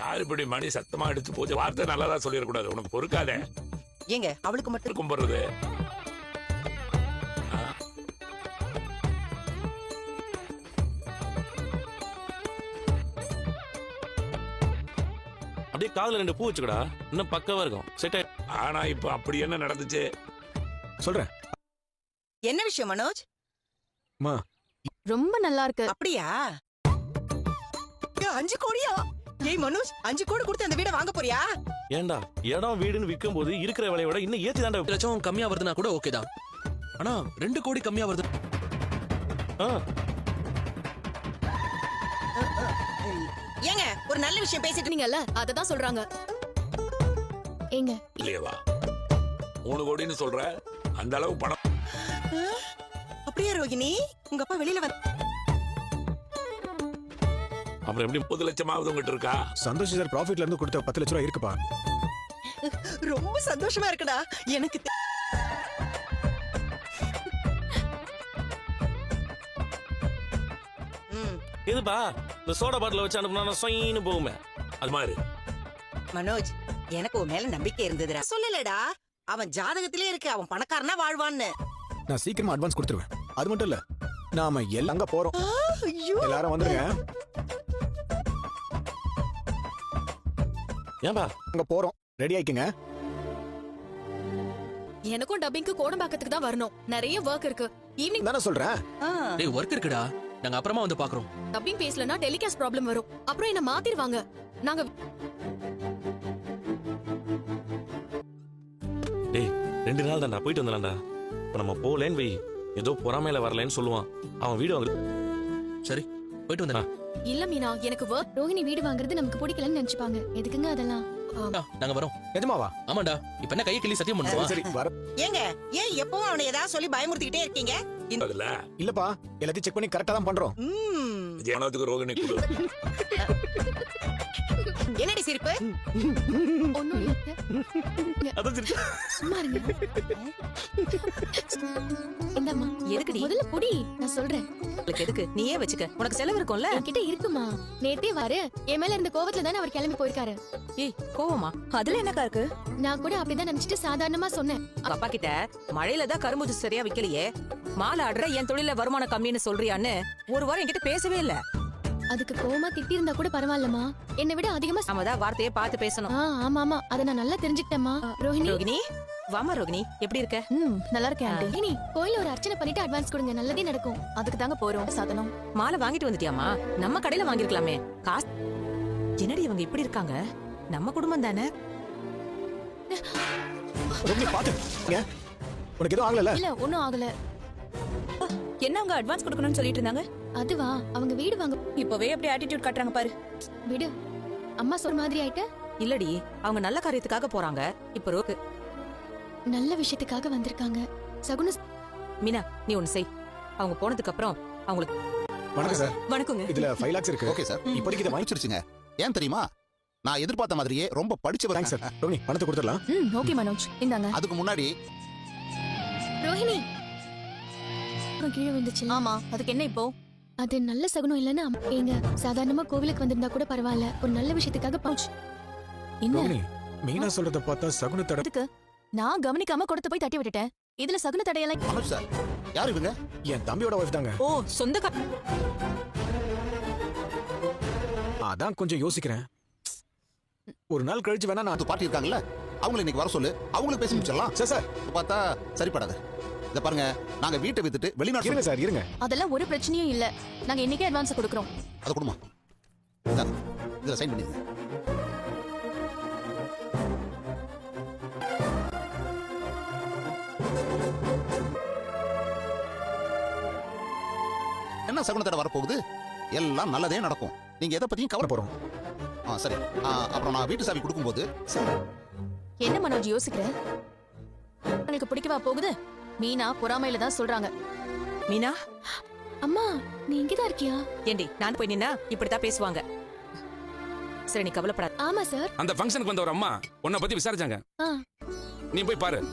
யாரு இப்படி மணி சத்தமா எடுத்து போச்சு வார்த்தை நல்லதா சொல்லிடக்கூடாது உனக்கு பொறுக்காதே. ஏங்க அவளுக்கு மட்டும் கும்பிடுறது அப்படியே காதுல ரெண்டு பூ வச்சுக்கடா. இன்னும் பக்கவா இருக்கும். செட் ஆனா இப்ப அப்படி என்ன நடந்துச்சு? சொல்றேன். என்ன விஷயம் மனோஜ்? அம்மா ரொம்ப நல்லா இருக்கு. அப்படியா? அஞ்சு கோடியா? ஏய் மனோஜ் அஞ்சு கோடி கொடுத்து அந்த வீட வாங்க போறியா? ஏன்டா இடம் வீடுன்னு விற்கும் போது இருக்கிற விலையை விட இன்னும் ஏத்தி தாண்டா லட்சம் கம்மியா வருதுன்னா கூட ஓகே தான். ஆனா ரெண்டு கோடி கம்மியா வருது ஆ, ஏங்க ஒரு நல்ல விஷயம் பேசிட்டு நீங்கல்ல அததான் சொல்றாங்க. ஏங்க. இல்லையவா? மூணு கோடின்னு சொல்ற? அந்த அளவு பணம் அப்படியே ரோகிணி? உங்க அப்பா வெளியில வர அப்புறம் எப்படி முப்பது லட்சமாவது உங்ககிட்ட இருக்கா? சந்தோஷ் சார் ப்ராஃபிட்ல இருந்து கொடுத்த பத்து லட்ச ரூபா இருக்குப்பா. ரொம்ப சந்தோஷமா இருக்குடா. எனக்கு தெ- ம், எதுப்பா? இந்த சோடா பாட்டில வச்சு அனுப்புனா சொயின்னு போகுமே. அது மாதிரி. மனோஜ் எனக்கு உன் மேல நம்பிக்கை இருந்ததுடா. சொல்லலடா. அவன் ஜாதகத்திலே இருக்கு. அவன் பணக்காரனா வாழ்வான்னு. நான் சீக்கிரமா அட்வான்ஸ் கொடுத்துருவேன். அது மட்டும் இல்ல நாம எல்லாம் அங்க போறோம். ஐயோ. எல்லாரும் வந்துருங்க. ஏன்பா? அங்க போறோம். ரெடி ஆயிக்குங்க. எனக்கும் டப்பிங்க்கு கோடம்பாக்கத்துக்கு தான் வரணும். நிறைய ஒர்க் இருக்கு. ஈவினிங் தானே சொல்றேன்? டேய் ஒர்க் இருக்குடா. நாங்க அப்புறமா வந்து பாக்குறோம் டப்பிங் பேசலனா டெலிகாஸ்ட் ப்ராப்ளம் வரும். அப்புறம் என்ன மாத்திருவாங்க நாங்க டேய் ரெண்டு நாள் தான்டா. போயிட்டு வந்துடலாம்டா இப்ப நம்ம போலேன்னு வை. ஏதோ பொறாமையில வரலன்னு சொல்லுவான். அவன் வீடு வாங்க சரி. போயிட்டு வந்தா இல்ல மீனா எனக்கு ஒர்க் ரோஹிணி வீடு வாங்குறது நமக்கு பிடிக்கலன்னு நினைச்சுப்பாங்க. எதுக்குங்க அதெல்லாம்? நாங்க வரோம். நிஜமாவா ஆமாண்டா. இப்ப என்ன கையை கிள்ளி சத்தியம் பண்ணுவா? சரி வர. ஏங்க ஏன் எப்பவும் அவனை ஏதாவது சொல்லி பயமுறுத்திக்கிட்டே இருக்கீங்க? அதுல இல்லப்பா. எல்லாத்தையும் செக் பண்ணி கரெக்டா தான் பண்றோம். ம், ரோகிணி என்னடி சிரிப்பு? ஒண்ணும் இல்ல அதான் சரி சும்மா இருங்க. இந்தாம்மா. எதுக்குடி? முதல்ல புடி. நான் சொல்றேன். உங்களுக்கு எதுக்கு? நீயே வச்சுக்க. உனக்கு செலவு இருக்கும்ல? என்கிட்ட இருக்குமா? நேத்தே வாரு. என் மேல இருந்த கோவத்துல தானே அவர் கிளம்பி போயிருக்காரு. ஏய் கோவமா? அதுல என்னக்கா இருக்கு? நான் கூட அப்படிதான் நினைச்சிட்டு சாதாரணமா சொன்னேன். அப்பா கிட்ட மழையில தான் கரும்பு ஜூஸ் சரியா விக்கலையே. மாலை ஆடுற என் தொழில வருமானம் கம்மின்னு சொல்றியான்னு ஒரு வாரம் என்கிட்ட பேசவே இல்ல. அதுக்கு கோவமா திட்டி இருந்தா கூட பரவாயில்லம்மா. என்னை விட அதிகமா ச- நாம தான் வார்த்தையை பார்த்து பேசணும். ஆ ஆமா ஆமா. அதை நான் நல்லா தெரிஞ்சுக்கிட்டேம்மா. ரோஹிணி? ரோகிணி வாமா ரோகிணி எப்படி இருக்க? ம் நல்லா இருக்கேன் ஆண்டி. ரோஹிணி கோயில ஒரு அர்ச்சனை பண்ணிட்டு அட்வான்ஸ் கொடுங்க. நல்லதே நடக்கும். அதுக்கு தாங்க போறோம். சாதனம். மாலை வாங்கிட்டு வந்துட்டியாமா நம்ம கடையில வாங்கிருக்கலாமே காசு என்னடி இவங்க இப்படி இருக்காங்க? நம்ம குடும்பம் தானே? ரொம்ப பாத்து. ஏங்க? உனக்கு எதுவும் ஆகல இல்ல ஒண்ணும் ஆகல. என்ன அவங்க அட்வான்ஸ் கொடுக்கணும்னு சொல்லிட்டு இருந்தாங்க? அதுவா? அவங்க வீடு வாங்க இப்பவே அப்படி ஆட்டிடியூட் காட்டுறாங்க பாரு. விடு. அம்மா சொல்ற மாதிரி ஆயிட்ட? இல்லடி அவங்க நல்ல காரியத்துக்காக போறாங்க. இப்ப ரோக்கு. நல்ல விஷயத்துக்காக வந்திருக்காங்க. சகுன மீனா நீ ஒண்ணு செய். அவங்க போனதுக்கு அப்புறம் அவங்களுக்கு வணக்கம் சார். வணக்கங்க. இதுல ஃபைவ் லாக்ஸ் இருக்கு. Okay sir. இப்போதைக்கு இதை வாங்கி வாங்கிச்சிருச்சுங்க ஏன் தெரியுமா? நான் எதிர்பார்த்த மாதிரியே ரொம்ப படிச்சவர் தேங்க்ஸ் சார். ரோஹிணி பணத்தை கொடுத்துடலாம். ம் ஓகே மனோஜ். இந்தாங்க. அதுக்கு முன்னாடி ரோஹிணி! அப்புறம் கீழே விழுந்துச்சு ஆமா. அதுக்கு என்ன இப்போ? அது நல்ல சகுனம் இல்லைன்னு ஏங்க சாதாரணமா கோவிலுக்கு வந்திருந்தா கூட பரவாயில்ல. ஒரு நல்ல விஷயத்துக்காக பவுச். என்ன? மீனா சொல்றத பார்த்தா சகுனத்தோட அதுக்கு நான் கவனிக்காம கொடுத்து போய் தட்டி விட்டுட்டேன். இதுல சகுன தடையெல்லாம் சார். யார் இவங்க? என் தம்பியோட ஒய்ஃப் தாங்க. ஓ சொந்த அதான் கொஞ்சம் யோசிக்கிறேன். ஒரு நாள் கழிச்சு வேணா நான் பாட்டி இருக்காங்கல்ல? அவங்களை இன்னைக்கு வர சொல்லு. அவங்களுக்கு பேசி முடிச்சிடலாம். Sir sir. பார்த்தா சரிப்படாது. இத பாருங்க நாங்க வீட்டை வித்துட்டு வெளிநாட்டு இருங்க சார் இருங்க. அதெல்லாம் ஒரு பிரச்சனையும் இல்ல. நாங்க இன்னைக்கே அட்வான்ஸ் கொடுக்குறோம். அதை கொடுமா. இந்தாங்க. இதுல சைன் பண்ணிடுங்க. என்ன சகுனத்தோட வரப்போகுது? எல்லாம் நல்லதே நடக்கும். நீங்க எதை பத்தியும் கவலை போறோம். ஆ சரி. அப்புறம் நான் வீட்டு சாவி கொடுக்கும்போது என்ன மனோஜ் யோசிக்கிற? உங்களுக்கு பிடிக்கவா போகுது? மீனா பொறாமையில தான் சொல்றாங்க. மீனா? அம்மா நீ இங்கதான் இருக்கியா? ஏண்டி நான் போய் நின்னா இப்படித்தான் பேசுவாங்க. சரி நீ கவலைப்படாத. ஆமா சார். அந்த ஃபங்க்ஷனுக்கு வந்த ஒரு அம்மா உன்னை பத்தி விசாரிச்சாங்க. ஆ. நீ போய் பாரு.